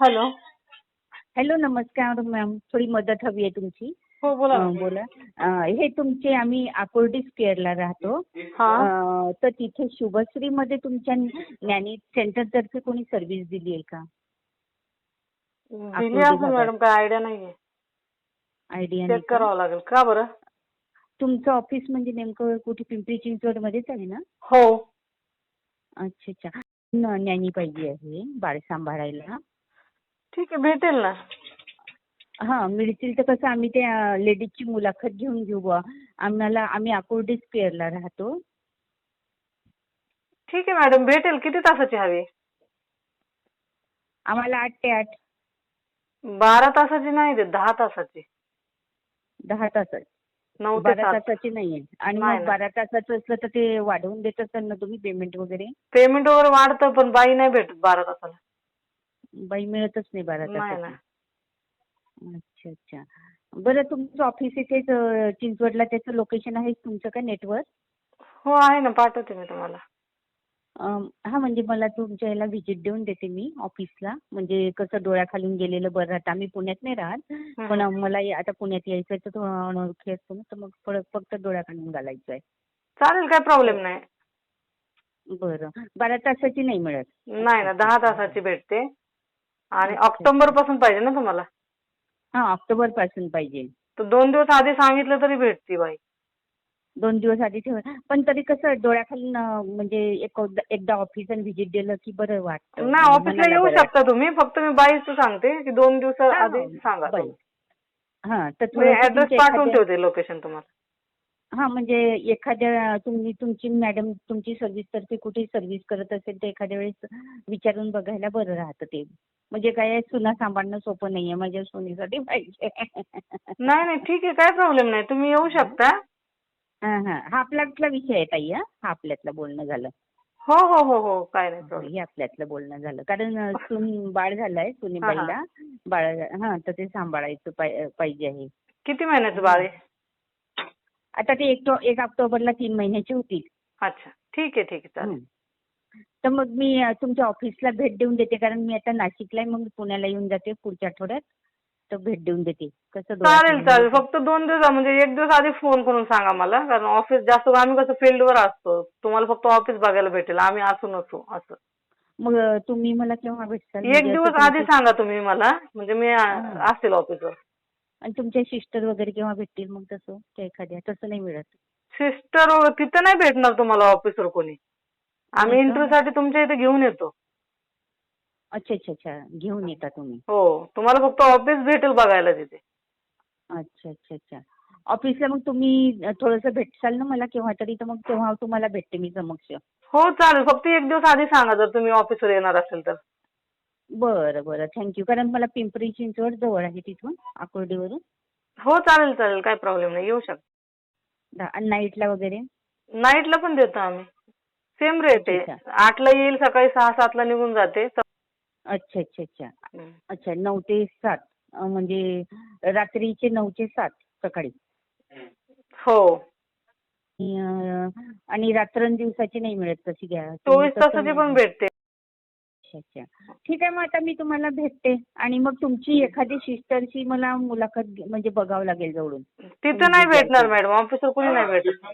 Hello. Hello नमस्कार ma'am. थोडी मदत हवी आहे तुमची. हो बोला. अं. बोला. अं, हे तुमचे आम्ही आकुर्डी स्क्वेअरला राहतो. हा. अं, तर तिथे शुभश्रीमध्ये तुमच्या ज्ञानी सेंटरतर्फे कोणी सर्व्हिस दिली आहे का? दिली असेल. मॅडम काय आयडिया नाहीये. आयडिया नाही चेक? करावं लागेल. का बरं? तुमचं ऑफिस म्हणजे नेमकं कुठे? पिंपरी चिंचवडमध्येच आहे ना? हो. अच्छा अच्छा. न- ज्ञानी पाहिजे आहे बाळ सांभाळायला. ठीक आहे भेटेल ना. हा मिळतील तर कसं आम्ही त्या लेडीजची मुलाखत घेऊन घेऊ बुवा. आम्हाला आम्ही आकुर्डी स्क्वेअरला राहतो. ठीक आहे मॅडम भेटेल. किती तासाची हवी? आम्हाला आठ ते आठ. बारा तासाची नाही देत दहा तासाची. दहा तासात नऊ ते बारा सात. तासाची नाहीये आणि नाही मग. बारा तासाचं असलं तर ते वाढवून देत असाल ना तुम्ही पेमेंट वगैरे? पेमेंट वगैरे वाढतं पण बाई नाही भेटत बारा तासाला. बाई मिळतच नाही बारा तासाची अच्छा अच्छा. बरं तुमचं ऑफिस इथेच चिंचवडला त्याचं लोकेशन आहे तुमचं का नेटवर्क हो आहे ना पाठवते मी तुम्हाला. हा म्हणजे मला तुमच्या याला व्हिजिट देऊन देते मी ऑफिसला म्हणजे कसं डोळ्याखालून गेलेलं बरं राहतं. आम्ही पुण्यात नाही राहत. पण मला आता पुण्यात यायचं आहे तर अनोळखी असतो ना तर मग फक्त डोळ्याखालून घालायचं आहे. चालेल काय प्रॉब्लेम नाही. बरं. बारा तासाची नाही मिळत. नाही ना दहा तासाची भेटते. आणि. ऑक्टोबरपासून पाहिजे ना तुम्हाला? हा ऑक्टोबरपासून पाहिजे. तर दोन दिवस आधी सांगितलं तरी भेटती बाई. दोन दिवस आधी ठेवा. पण तरी कसं डोळ्याखालून अं, म्हणजे एक एकदा ऑफिस आणि व्हिजिट दिलं की बरं वाटतं. नाही म्हणजे ऑफिसला मनाला येऊ बरं शकता तुम्ही. फक्त मी बाईच सांगते की दोन दिवस हा, आधी सांगा बाई. तुम्ही. हा तर मी थोडंसं ऍड्रेस तुमच्या पाठवून एखाद्या- ठेवते लोकेशन तुम्हाला. हा म्हणजे एखाद्या तुम्ही तुमची मॅडम तुमची सर्व्हिस तर्फे कुठे सर्व्हिस करत असेल तर एखाद्या वेळेस विचारून बघायला बरं राहतं ते. म्हणजे काय सुना सांभाळणं सोपं नाहीये माझ्या सोनीसाठी पाहिजे. नाही नाही ठीक आहे काय प्रॉब्लेम नाही. तुम्ही येऊ शकता. हा हा. हा आपल्यातला विषय आहे ताई हा. हा आपल्यातलं बोलणं झालं. हो हो हो हो काय नाही प्रॉब्लेम हे आपल्यातलं बोलणं झालं. कारण सून बाळ झालंय सुनीबाईला बाळ हा तर ते सांभाळायचं पाय- पाहिजे आहे. किती महिन्याचं बाळ आहे? आता ते एक तो- एक ऑक्टोबरला तीन महिन्याची होतील. अच्छा. ठीक आहे ठीक आहे. चालेल. तर मग मी तुमच्या ऑफिसला भेट देऊन देते. कारण मी आता नाशिकला आहे मग पुण्याला येऊन जाते पुढच्या आठवड्यात. तर भेट देऊन देते. कसं चालेल चालेल. फक्त दोन दिवस म्हणजे एक दिवस आधी फोन करून सांगा मला. कारण ऑफिस जास्त आम्ही कसं फील्डवर असतो. तुम्हाला फक्त ऑफिस बघायला भेटेल. आम्ही असू नसू असं. मग तुम्ही मला केव्हा भेटताल एक म्हणजे दिवस असं आधी तुमचे- सांगा तुम्ही मला. म्हणजे मी. असेल ऑफिसवर आणि तुमचे सिस्टर वगैरे केव्हा भेटतील मग तसं? त्या एखाद्या. तसं नाही मिळत. सिस्टर तिथं नाही भेटणार तुम्हाला ऑफिसवर कोणी. आम्ही? इंटरव्ह्यू साठी तुमच्या इथे घेऊन येतो. अच्छा अच्छा अच्छा. घेऊन येता तुम्ही. हो. तुम्हाला फक्त ऑफिस भेटेल बघायला तिथे. अच्छा अच्छा अच्छा. ऑफिसला मग तुम्ही थोडंसं भेटसाल ना मला केव्हा तरी तर मग तेव्हा तुम्हाला भेटते मी समक्ष. हो चालेल. फक्त एक दिवस आधी सांगा जर तुम्ही ऑफिसवर येणार असेल तर. बरं बरं. थँक्यू कारण मला पिंपरी चिंचवड जवळ आहे तिथून आकुर्डीवरून. हो चालेल चालेल. काय प्रॉब्लेम नाही. येऊ शकता. आणि नाईटला वगैरे? नाईटला पण देतो आम्ही. सेम रेट आहे. आठला येईल सकाळी सहा सातला निघून जाते. अच्छा अच्छा अच्छा. अच्छा नऊ ते सात म्हणजे रात्रीचे नऊ ते सात सकाळी. हो. आणि रात्रंदिवसाची नाही मिळत तशी घ्या. चोवीस तासाची पण भेटते. अच्छा अच्छा. ठीक आहे मग आता मी तुम्हाला भेटते. आणि मग तुमची एखादी सिस्टरची मला मुलाखत म्हणजे बघावं लागेल जवळून. तिथं नाही भेटणार मॅडम ऑफिसवर कुणी नाही भेटत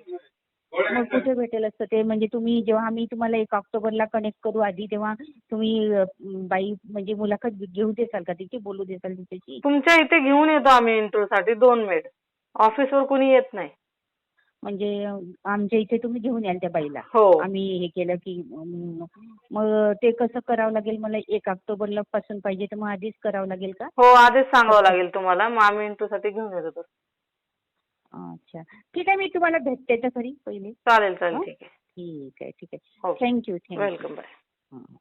मग कुठे भेटेल असतं ते? म्हणजे तुम्ही जेव्हा आम्ही तुम्हाला एक ऑक्टोबरला कनेक्ट करू आधी तेव्हा तुम्ही अं, बाई म्हणजे मुलाखत घेऊ देसाल का तिची बोलू देसाल तिच्याशी? तुमच्या इथे घेऊन येतो आम्ही इंटरव्ह्यू साठी दोन मेड ऑफिसवर कुणी येत नाही. म्हणजे आमच्या इथे तुम्ही घेऊन याल त्या बाईला. हो. आम्ही हे केलं की मग ते कसं करावं लागेल? मला एक ऑक्टोबरला पासून पाहिजे तर मग आधीच करावं लागेल का? हो आधीच सांगावं लागेल तुम्हाला. मग आम्ही इंटरव्ह्यू साठी घेऊन येतो. अच्छा. ठीक आहे मी तुम्हाला भेटते तर खरी पहिले. चालेल चालेल? ठीक आहे. ठीक आहे ठीक आहे. Thank you thank you welcome bye